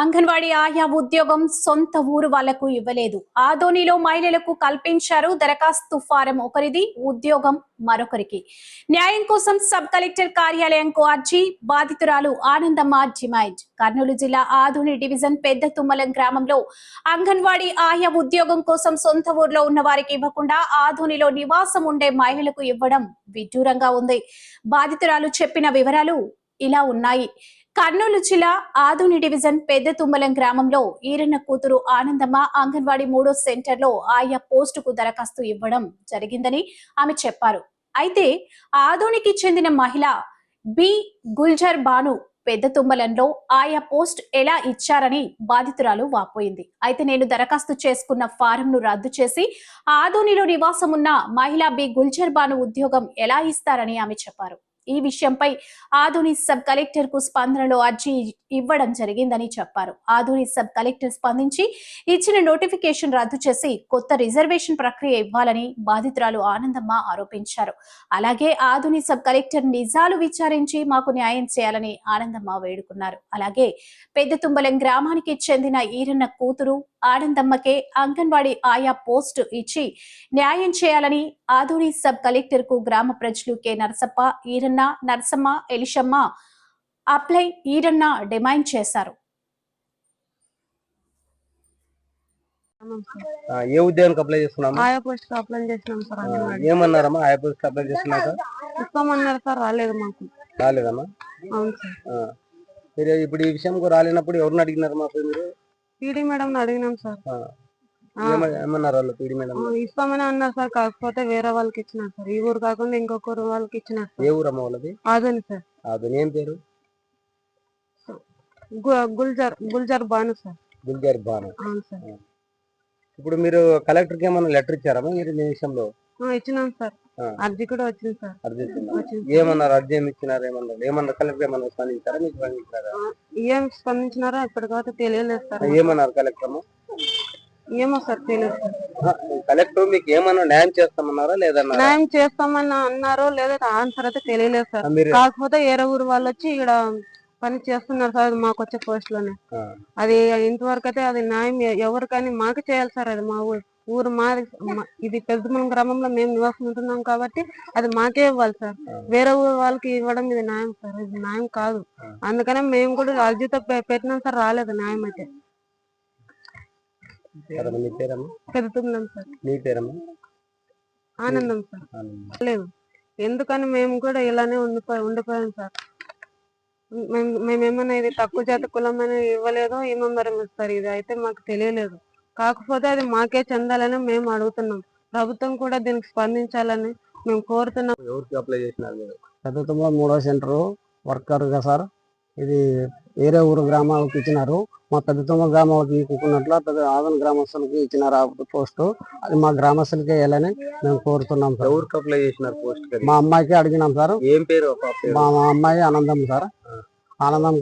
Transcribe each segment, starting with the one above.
అంగన్వాడీ ఆయా ఉద్యోగం సొంత ఊరు వాళ్ళకు ఇవ్వలేదు. ఆదోనిలో మహిళలకు కల్పించారు దరఖాస్తు ఫారం ఒకరిది ఉద్యోగం మరొకరికి. న్యాయం కోసం సబ్ కలెక్టర్ కార్యాలయంకు అర్జీ బాధితురాలు ఆనందమ్మ జిమాయిజ్. కర్నూలు జిల్లా ఆదోని డివిజన్ పెద్ద తుమ్మలం గ్రామంలో అంగన్వాడీ ఆయా ఉద్యోగం కోసం సొంత ఊర్లో ఉన్న వారికి ఇవ్వకుండా ఆధోనిలో నివాసం ఉండే మహిళలకు ఇవ్వడం విడ్డూరంగా ఉంది. బాధితురాలు చెప్పిన వివరాలు ఇలా ఉన్నాయి. కర్నూలు జిల్లా ఆదోని డివిజన్ పెద్ద తుమ్మలం గ్రామంలో ఈరన్న కూతురు ఆనందమ్మ అంగన్వాడీ మూడో సెంటర్లో ఆయా పోస్టుకు దరఖాస్తు ఇవ్వడం జరిగిందని ఆమె చెప్పారు. అయితే ఆదోనికి చెందిన మహిళ బి. గుల్జర్ బాను పెద్ద తుమ్మలంలో ఆయా పోస్ట్ ఎలా ఇచ్చారని బాధితురాలు వాపోయింది. అయితే నేను దరఖాస్తు చేసుకున్న ఫారంను రద్దు చేసి ఆదోనిలో నివాసం ఉన్న మహిళ బి. గుల్జర్ బాను ఉద్యోగం ఎలా ఇస్తారని ఆమె చెప్పారు. ఈ విషయంపై ఆధుని సబ్ కలెక్టర్కు స్పందనలో అర్జీ ఇవ్వడం జరిగిందని చెప్పారు. ఆధుని సబ్ కలెక్టర్ స్పందించి ఇచ్చిన నోటిఫికేషన్ రద్దు చేసి కొత్త రిజర్వేషన్ ప్రక్రియ ఇవ్వాలని బాధితురాలు ఆనందమ్మ ఆరోపించారు. అలాగే ఆధుని సబ్ కలెక్టర్ నిజాలు విచారించి మాకు న్యాయం చేయాలని ఆనందమ్మ వేడుకున్నారు. అలాగే పెద్ద తుంబలం గ్రామానికి చెందిన ఈరన్న కూతురు ఆనందమ్మకే అంగన్వాడీ ఆయా పోస్టు ఇచ్చి న్యాయం చేయాలని ఆధుని సబ్ కలెక్టర్కు గ్రామ ప్రజలు K. Narasappa Eeranna Narasamma Elishamma apply Eeranna demand చేశారు. ఏ ఉద్యోగానికి అప్లై చేస్తున్నామా ఆయా పోస్ట్కి అప్లై చేసినాం సార్ ఏమన్నారమ్మా? ఆయా పోస్ట్ అప్లై ఇస్తామన్నారు సార్ రాలేదు మాకు. రాలేదమ్మా? అవును సార్. మీరు ఇప్పుడు ఈ విషయంకు రాలేనప్పుడు ఎవరిని అడిగినారమ్మా అప్పుడు మీరు? పీడీ మేడం అడిగినాం సార్. ఏమన్నారు వాళ్ళు పీడి మేడం? ఇస్తామని అన్నారు సార్ కాకపోతే వేరే వాళ్ళకి ఇచ్చినారు సార్. ఈ ఊరు కాకుండా ఇంకొకరు వాళ్ళకి ఇచ్చినారు ఏ సార్ ఊరమ్మా వాళ్ళది? అదని సార్. అది ఏం పేరు? గుల్జర్ గుల్జర్ బాను సార్. గుల్జార్ బాను. అవును సార్. ఇప్పుడు మీరు కలెక్టర్కి ఏమన్నా లెటర్ ఇచ్చారమ్మా మీరు ఈ విషయంలో? ఇచ్చినాం సార్. అర్జీ కూడా వచ్చింది సార్. ఏమన్నారు? అర్జీ ఏమి ఇచ్చినారు? ఏమన్నారు? ఏమన్నారు? కలెక్టర్ ఏమన్నా స్పందించారా? మీకు స్పందించారా ఏం స్పందించినారో ఇప్పటికైతే తెలియలేదు సార్. ఏమన్నారు కలెక్టర్? ఏమో సార్ తెలియదు సార్. కలెక్టర్ మీకు ఏమన్నా న్యాయం చేస్తామన్నారా? లేదన్నారా? న్యాయం చేస్తామని అన్నారో లేదో ఆన్సర్ అయితే తెలియలేదు సార్. కాకపోతే వేరే ఊరు వాళ్ళు వచ్చి ఇక్కడ పని చేస్తున్నారు సార్ మాకు వచ్చే పోస్ట్లోనే అది ఇంతవరకు అయితే అది న్యాయం ఎవరికైనా మాకు చేయాలి సార్ అది మా ఊరు. ఊరు మాది మా- ఇది పెద్దమల గ్రామంలో మేము నివాసం ఉంటున్నాం కాబట్టి అది మాకే ఇవ్వాలి సార్. వేరే ఊరు వాళ్ళకి ఇవ్వడం ఇది న్యాయం సార్. ఇది న్యాయం కాదు. అందుకనే మేము కూడా అర్జీతో పెట్టినాం సార్. రాలేదు న్యాయం అయితే. పెడుతున్నాం సార్. ఆనందం సార్. లేదు. ఎందుకని మేము కూడా ఇలానే ఉండిపోయి ఉండిపోయాం సార్. మేము మేమేమన్నా ఇది తక్కువ జాతి కులం అని ఇవ్వలేదో ఏమో మరి సార్. ఇది అయితే మాకు తెలియలేదు. కాకపోతే అది మాకే చెందాలని మేము అడుగుతున్నాం. ప్రభుత్వం కూడా దీనికి స్పందించాలని మేము కోరుతున్నాం. ఎవరికి అప్లై చేసినారు మీరు? పెద్దతంలో మూడో సెంటర్ వర్కర్గా సార్. ఇది వేరే ఊరు గ్రామాలకు ఇచ్చినారు. మా పెద్దతమ్మ గ్రామాలకు ఇవ్వకున్నట్లు పెద్ద ఆదన గ్రామస్తులకి ఇచ్చినారు ఆ పోస్టు. అది మా గ్రామస్తులకే వేయాలని మేము కోరుతున్నాం సార్. ఎవరికి అప్లై చేసినారు పోస్ట్ మా అమ్మాయికి అడిగినాం సార్. ఏం పేరు? మా అమ్మాయి ఆనందం సార్. ఆనందంకి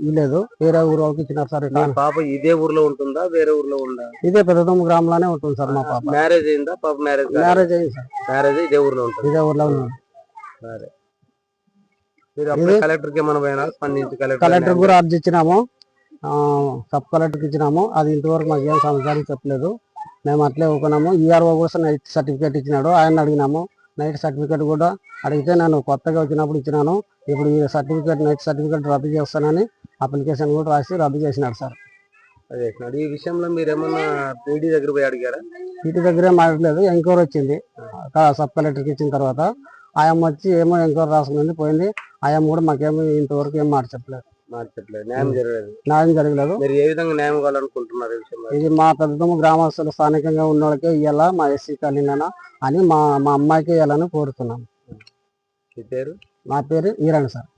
ఇవ్వలేదు. వేరే ఊరు వాళ్ళకి ఇచ్చినారు సార్ మీ పాప ఇదే ఊర్లో ఉంటుందా? వేరే ఊర్లో ఉందా? ఇదే పెద్దతమ్మ గ్రామంలోనే ఉంటుంది సార్ మా పాప. మ్యారేజ్ అయిందా? పాప మ్యారేజ్ మ్యారేజ్ అయింది సార్. మ్యారేజ్ ఇదే ఊర్లో ఉంటుంది. ఇదే ఊర్లో ఉంది. సరే. మీరు అప్పుడు ఇది- కలెక్టర్కి ఏమైనా పోయినా స్పందించి కలెక్టర్ కలెక్టర్ కూడా అర్జీ ఇచ్చినాము. ఆ, సబ్ కలెక్టర్కి ఇచ్చినాము. అది ఇంతవరకు మాకు ఏం సమాచారం చెప్పలేదు. మేము అట్లే ఊకున్నాము ఈఆర్ఓ కోసం నైట్ సర్టిఫికేట్ ఇచ్చినాడు. ఆయన అడిగినాము. నైట్ సర్టిఫికేట్ కూడా అడిగితే నేను కొత్తగా వచ్చినప్పుడు ఇచ్చినాను. ఇప్పుడు ఈ సర్టిఫికేట్ నైట్ సర్టిఫికేట్ రద్దు చేస్తానని అప్లికేషన్ కూడా రాసి రద్దు చేసినాడు సార్. చేసినాడు. ఈ విషయంలో మీరు ఏమన్నా పీడీ దగ్గర పోయి అడిగారా? ఇంటి దగ్గరే మాట్లాడలేదు ఎంక్వైరీ వచ్చింది. సబ్ కలెక్టర్కి ఇచ్చిన తర్వాత. ఆయమ్మ వచ్చి ఏమో ఎంక్వైరీ రాసుకుంది పోయింది. ఆయమ్మ కూడా మాకేమో ఇంతవరకు ఏం మాట చెప్పలేదు. మార్చట్లేదు న్యాయం జరగలేదు. న్యాయం జరగలేదు. మీరు ఏ విధంగా న్యాయం కావాలనుకుంటున్నారు ఇది మా పెద్దమ్మ గ్రామస్తులు స్థానికంగా ఉన్న వాళ్ళకే ఇవ్వాలా మా ఎస్సీ కాలనీనా అని మా మా అమ్మాయికి ఇవ్వాలని కోరుతున్నాం. మీ పేరు? నా పేరు ఈరణ్ సార్.